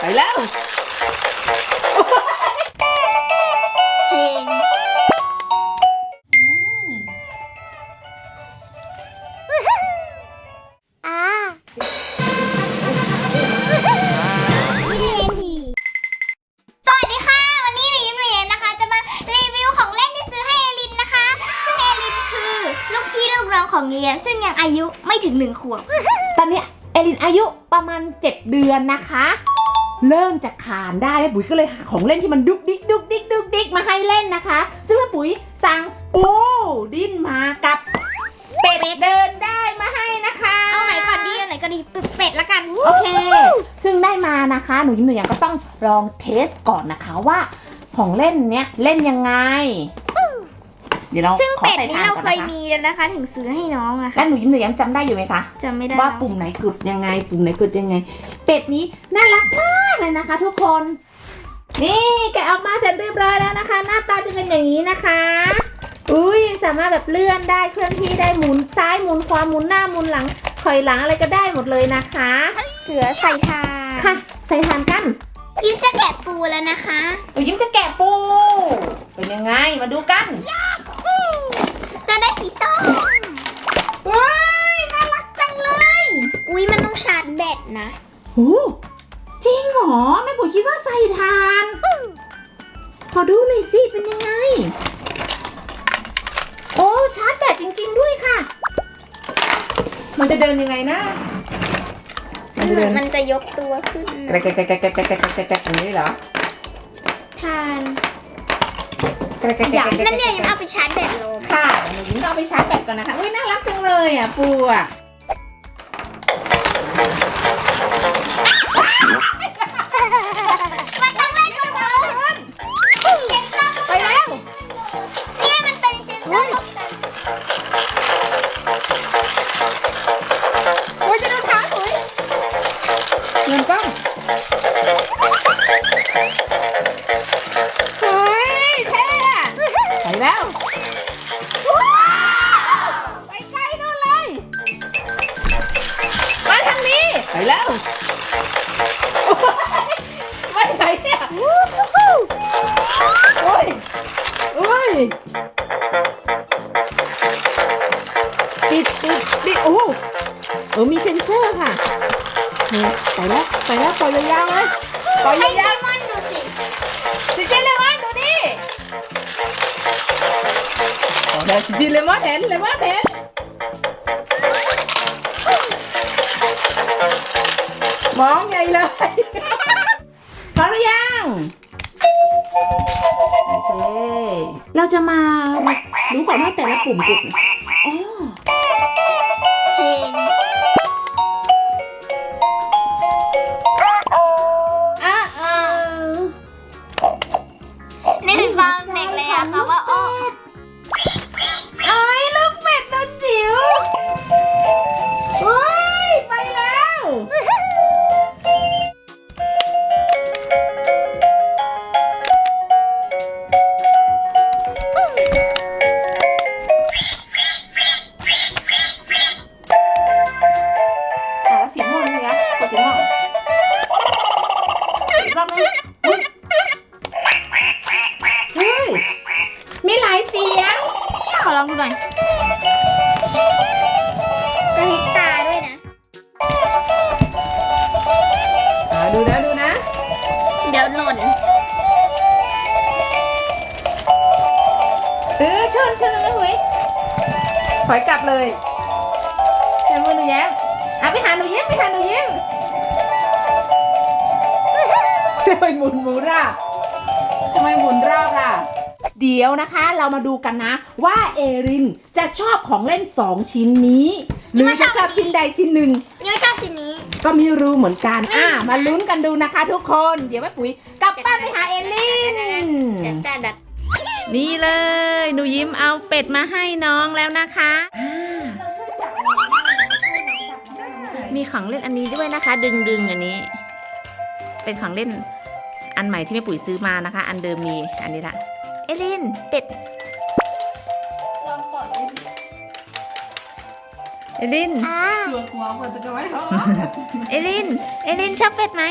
ไปแล้วเพลงอ่าสวัสดีค่ะ วันนี้หนูยิ้มหนูเย็นนะคะ จะมารีวิวของเล่นที่ซื้อให้เอลินนะคะ ซึ่งเอลินคือลูกพี่ลูกน้องของเลียมซึ่งยังอายุไม่ถึงหนึ่งขวบ ตอนเนี้ยเอลินอายุประมาณ 7 เดือนนะคะ เริ่มจะขานได้แม่ปุ๋ยก็เลยหาของเล่นที่มันดุกดิกดุกดิกดุกดิกมาให้เล่นนะคะ ซึ่งแม่ปุ๋ยสั่งปูดิ้นมากับเป็ดเดินได้มาให้นะคะเอาไหนก่อนดีเอาไหนก่อนดีเป็ดละกันโอเค ซึ่งได้มานะคะหนูยิ้มหนูยังก็ต้องลองเทสก่อนนะคะว่า ของเล่นเนี้ยเล่นยังไงเดี๋ยวเราซึ่งขอเป็ดใส่นี้ถ่านเราก่อนเคยนะคะมีแล้วนะคะ ถึงซื้อให้น้องอะแล้ค่ะวหนูยิ้มหนูยังจำได้อยู่ไหมคะจำไม่ได้ว่าแล้วปุ่มไหนกดยังไง ปุ่มไหนกดยังไง เป็ดนี้น่ารักมาก เลยนะคะ ทุกคน นี่แกะออกมาเสร็จเรียบร้อยแล้วนะคะ หน้าตาจะเป็นอย่างนี้นะคะ อุ้ยสามารถแบบเลื่อนได้เคลื่อนที่ได้หมุนซ้ายหมุนขวาหมุนหน้าหมุนหลังถอยหลังอะไรก็ได้หมดเลยนะคะเหลือใส่ทานค่ะ ใส่ทานกันยิ้มจะแกะปูแล้วนะคะหนูยิ้มจะแกะปู เป็นยังไงมาดูกันเราได้สีส้มว้ายน่ารักจังเลย อุ้ยมันต้องชาร์จแบตนะโหาร์จแบตจริง ๆ ด้วยค่ะ มันจะเดินยังไงนะ มันจะเหมือนมันจะยกตัวขึ้นแกรนะกแกรกแกรกแกรกแกรกแกรกแกรกแกรกอย่างนี้เหรอทานแกรกแกรกแกรกแกรกนั่นเนี่ยยังเอาไปชาร์จแบตลมค่ะเดี๋ยวหนูยิ้มก็เอาไปชาร์จแบตก่อนนะคะอุ้ยน่ารักจังเลยอะปูอะ แล้วว้าวไปไกลนู่นเลย มาทางนี้ ไปแล้วโอ๊ยไปไหนเนี่ยโอ้ยโอ้ยติดติดติดโอ้เออมีเซ็นเซอร์ค่ะนี่ไปแล้วไปแล้วปล่อยยาวๆเลยปล่อยให้ยาวไดมอนด์ดูสิๆซิจิเลมอนดูดิโอ้เดี๋ยวซิจิเลมอนเห็นเลมอนเห็นมองใหญ่เลยพร้อมหรือยังโอเคเราจะมาดูก่อนว่าแต่ละปุ่มกดอ๋ เฮ้ยมีหลายเสียง ขอลองดูหน่อยกระพริบตาด้วยนะ อ่าดูนะดูนะ เดี๋ยวหล่นเออชนชนเลยหุยถอยกลับเลยแค่มือหนูแย้มอะไปหาหนูยิ้มไปหาหนูยิ้มทำ ไมหมุนหมุนอะทำไมหมุนรอบล่ะ เดี๋ยวนะคะเรามาดูกันนะ ว่าเอรินจะชอบของเล่นสองชิ้นนี้ หรือจะชอบชิ้นใดชิ้นหนึ่ง ยังชอบชิ้นนี้ ก็ไม่รู้เหมือนกัน อะมาลุ้นกันดูนะคะทุกคน เดี๋ยวแม่ปุ๋ยกลับบ้านไปหาเอลินเดี๋ยวแต่ดัดนี่เลย หนูยิ้มเอาเป็ดมาให้น้องแล้วนะคะ มีของเล่นอันนี้ด้วยนะคะ ดึงดึงๆอันนี้ เป็นของเล่น อันใหม่ที่แม่ปุ๋ยซื้อมานะคะ อันเดิมมีอันนี้ละเอลินเป็ดลองกดดูสิเอลิน อ่าเอลิน เอลินชอบเป็ดไหม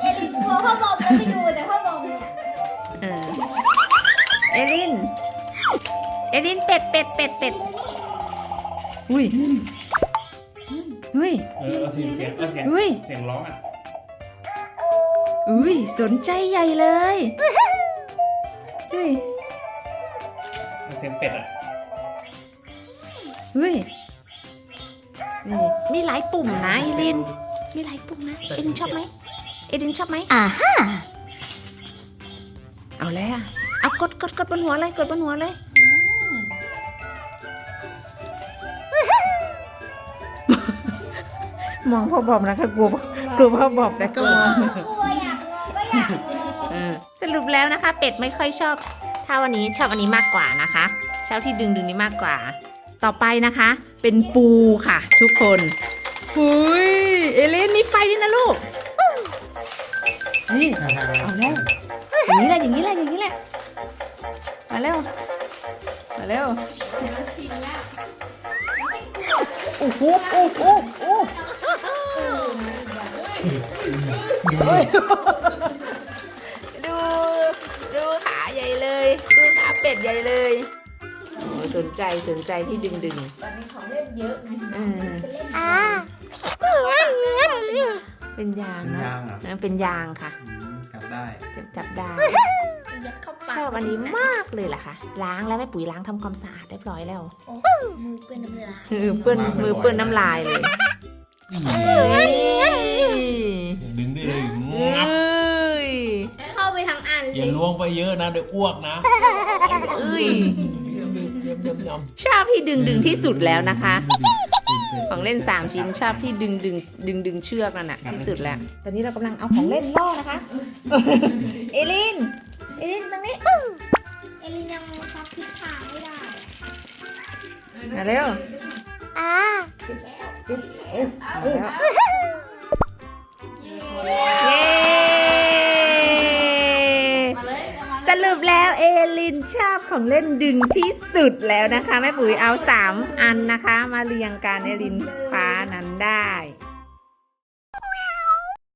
เอลินกลัวพ่อบอมก็ไม่ดูแต่พ่อบอมเนี่ยเออ เอลิน เอลินเป็ดเป็ดเป็ดเป็ดอุ้ยอุ้ย เออเอาเสียงเสียงเอาเสียงอุ้ย เสียงร้องอะ อุ้ยสนใจใหญ่เลยอุ้ยเอาเสียงเป็ดอะอุ้ยนี่มีหลายปุ่มนะเอลิน มีหลายปุ่มนะ เอลินชอบไหมเอลินชอบไหมอ่าฮะเอาแล้วอะเอากดกดกดบนหัวเลยกดบนหัวเลยมองพ่อบอมนะคะกลัวกลัวพ่อบอมแต่ก็มอง สรุปแล้วนะคะ เป็ดไม่ค่อยชอบถ้าวันนี้ชอบอันนี้มากกว่านะคะชอบที่ดึงดึงนี้มากกว่า ต่อไปนะคะ เป็นปูค่ะ ทุกคนหุยเอเลนมีไฟด้วยนะลูกนี่เอาแล้วอย่างนี้แหละอย่างนี้แหละอย่างนี้แหละมาเร็วมาเร็วโอ้โหโอ้โหโอ้โหดูดูขา ใหญ่เลย ดูขาเป็ดใหญ่เลยโอ้สนใจสนใจที่ดึงดึงตอนนี้ของเล่นเยอะเอออ่าเป็นยางเป็นเนาะยางอะเออเป็นยางค่ะ อืมกลับได้ จับจับได้ ยัดเข้าปากชอบอันนี้มากเลยล่ะค่ะ ล้างแล้วแม่ปุ๋ยล้างทำความสะอาดเรียบร้อยแล้วมือเปื้อนน้ำลายมือเปื้อนมือเปื้อนน้ำลายเลยดึงได้เลยเอ้ยเข้า ไปทั้งอันเลอย่ายล้วงไปเยอะนะเดี๋ยวอ้วกนะเอ้ยเยี่ยมเยี่ยมเยี่ยมเยี่ยมชอบที่ดึงดึงที่สุดแล้วนะคะ ของเล่น 3 ชิ้นชอบที่ดึงดึงดึงดึงเชือกนั่นน่ะที่สุดแล้ว ตอนนี้เรากำลังเอาของเล่นล่อนะคะ เอลิน เอลินตรงนี้เอลินยังซับทิศทางไม่ได้มาเร็วอ่า มาแล้ว นชอบของเล่นดึงที่สุดแล้วนะคะ แม่ปุ๋ยเอา3อันนะคะ มาเรียงการเอลินฟ้านั้นได้